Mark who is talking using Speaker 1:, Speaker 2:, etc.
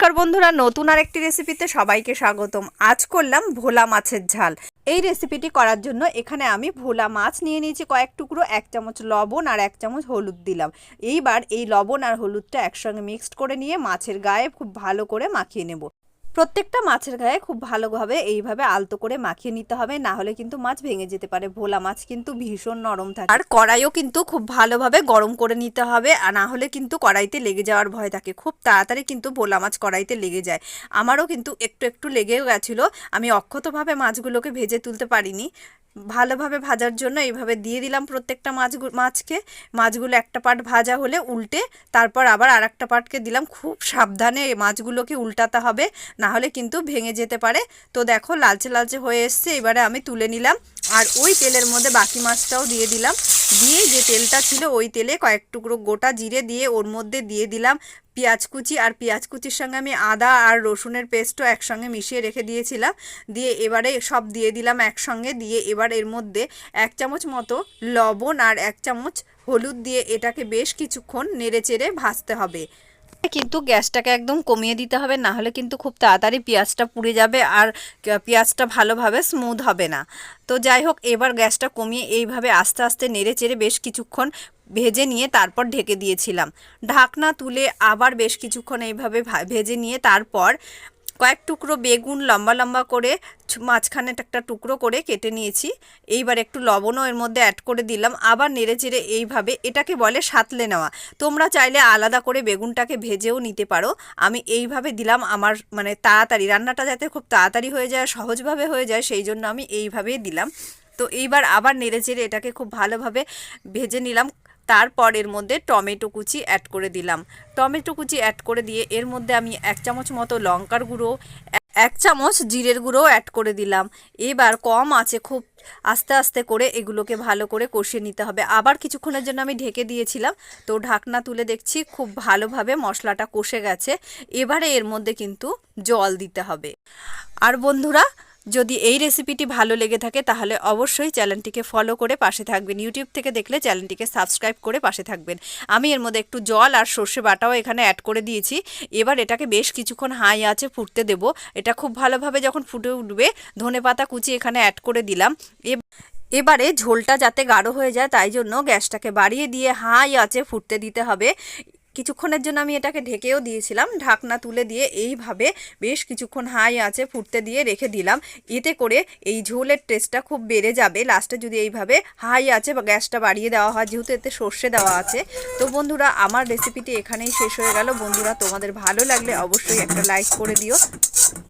Speaker 1: নমস্কার বন্ধুরা, নতুন আর একটি রেসিপিতে সবাইকে স্বাগতম। আজ করলাম ভোলা মাছের ঝাল। এই রেসিপিটি করার জন্য এখানে আমি ভোলা মাছ নিয়ে নিয়েছি কয়েক টুকরো, এক চামচ লবণ আর এক চামচ হলুদ দিলাম। এইবার এই লবণ আর হলুদটা একসঙ্গে মিক্সড করে নিয়ে মাছের গায়ে খুব ভালো করে মাখিয়ে নেব। প্রত্যেকটা মাছের গায়ে খুব ভালোভাবে এইভাবে আলতো করে মাখিয়ে নিতে হবে, না হলে কিন্তু মাছ ভেঙে যেতে পারে। ভোলা মাছ কিন্তু ভীষণ নরম থাকে। আর কড়াইও কিন্তু খুব ভালোভাবে গরম করে নিতে হবে, আর না হলে কিন্তু কড়াইতে লেগে যাওয়ার ভয় থাকে। খুব তাড়াতাড়ি কিন্তু ভোলা মাছ কড়াইতে লেগে যায়। আমারও কিন্তু একটু একটু লেগেও গেছিল। আমি অক্ষতভাবে মাছগুলোকে ভেজে তুলতে পারিনি। ভালোভাবে ভাজার জন্য এইভাবে দিয়ে দিলাম প্রত্যেকটা মাছ মাছকে। মাছগুলো একটা পার্ট ভাজা হলে উল্টে, তারপর আবার আর একটা পার্টকে দিলাম। খুব সাবধানে মাছগুলোকে উল্টাতে হবে না হলে কিন্তু ভেঙে যেতে পারে। তো দেখো লালচে লালচে হয়ে এসছে, এবারে আমি তুলে নিলাম। আর ওই তেলের মধ্যে বাকি মাছটাও দিয়ে দিলাম। দিয়ে যে তেলটা ছিল, ওই তেলে কয়েক টুকরো গোটা জিরে দিয়ে ওর মধ্যে দিয়ে দিলাম পেঁয়াজ কুচি। আর পেঁয়াজ কুচির সঙ্গে আমি আদা আর রসুনের পেস্টও একসঙ্গে মিশিয়ে রেখে দিয়েছিলাম। দিয়ে এবারে সব দিয়ে দিলাম একসঙ্গে। দিয়ে এবার এর মধ্যে এক চামচ মতো লবণ আর এক চামচ হলুদ দিয়ে এটাকে বেশ কিছুক্ষণ নেড়ে চেড়ে ভাজতে হবে। কিন্তু গ্যাসটাকে একদম কমিয়ে দিতে হবে, না হলে কিন্তু খুব তাড়াতাড়ি পেঁয়াজটা পুড়ে যাবে আর পেঁয়াজটা ভালোভাবে স্মুথ হবে না। তো যাই হোক, এবার গ্যাসটা কমিয়ে এইভাবে আস্তে আস্তে নেড়ে চেড়ে বেশ কিছুক্ষণ ভেজে নিয়ে তারপর ঢেকে দিয়েছিলাম। ঢাকনা তুলে আবার বেশ কিছুক্ষণ এইভাবে ভেজে নিয়ে তারপর কয়েক টুকরো বেগুন লম্বা লম্বা করে মাঝখানে একটা টুকরো করে কেটে নিয়েছি। এইবার একটু লবণও এর মধ্যে অ্যাড করে দিলাম। আবার নেড়ে চেড়ে এইভাবে এটাকে বলে সাতলে নেওয়া। তোমরা চাইলে আলাদা করে বেগুনটাকে ভেজেও নিতে পারো। আমি এইভাবে দিলাম আমার মানে তাড়াতাড়ি। রান্নাটা যাতে খুব তাড়াতাড়ি হয়ে যায়, সহজভাবে হয়ে যায়, সেই জন্য আমি এইভাবেই দিলাম। তো এইবার আবার নেড়ে চেড়ে এটাকে খুব ভালোভাবে ভেজে নিলাম। তারপর এর মধ্যে টমেটো কুচি অ্যাড করে দিলাম। টমেটো কুচি অ্যাড করে দিয়ে এর মধ্যে আমি এক চামচ মতো লঙ্কার গুঁড়ো, এক চামচ জিরের গুঁড়ো অ্যাড করে দিলাম। এবার কম আছে, খুব আস্তে আস্তে করে এগুলোকে ভালো করে কষিয়ে নিতে হবে। আবার কিছুক্ষণের জন্য আমি ঢেকে দিয়েছিলাম, তো ঢাকনা তুলে দেখছি খুব ভালোভাবে মশলাটা কষে গেছে। এবারে এর মধ্যে কিন্তু জল দিতে হবে। আর বন্ধুরা যদি এই রেসিপিটি ভালো লেগে থাকে, তাহলে অবশ্যই চ্যানেলটিকে ফলো করে পাশে থাকবেন। ইউটিউব থেকে দেখলে চ্যানেলটিকে সাবস্ক্রাইব করে পাশে থাকবেন। আমি এর মধ্যে একটু জল আর সর্ষে বাটাও এখানে অ্যাড করে দিয়েছি। এবার এটাকে বেশ কিছুক্ষণ হাই আছে ফুটতে দেব। এটা খুব ভালোভাবে যখন ফুটে উঠবে, ধনে পাতা কুচি এখানে অ্যাড করে দিলাম। এবারে ঝোলটা যাতে গাঢ় হয়ে যায়, তাই জন্য গ্যাসটাকে বাড়িয়ে দিয়ে হাই আছে ফুটতে দিতে হবে। কিছুক্ষণের জন্য আমি এটাকে ঢেকেও দিয়েছিলাম। ঢাকনা তুলে দিয়ে এইভাবে বেশ কিছুক্ষণ হাই আছে ফুটতে দিয়ে রেখে দিলাম। এতে করে এই ঝোলের টেস্টটা খুব বেড়ে যাবে। লাস্টে যদি এইভাবে হাই আছে বা গ্যাসটা বাড়িয়ে দেওয়া হয়, যেহেতু এতে সর্ষে দেওয়া আছে। তো বন্ধুরা, আমার রেসিপিটি এখানেই শেষ হয়ে গেল। বন্ধুরা, তোমাদের ভালো লাগলে অবশ্যই একটা লাইক করে দিও।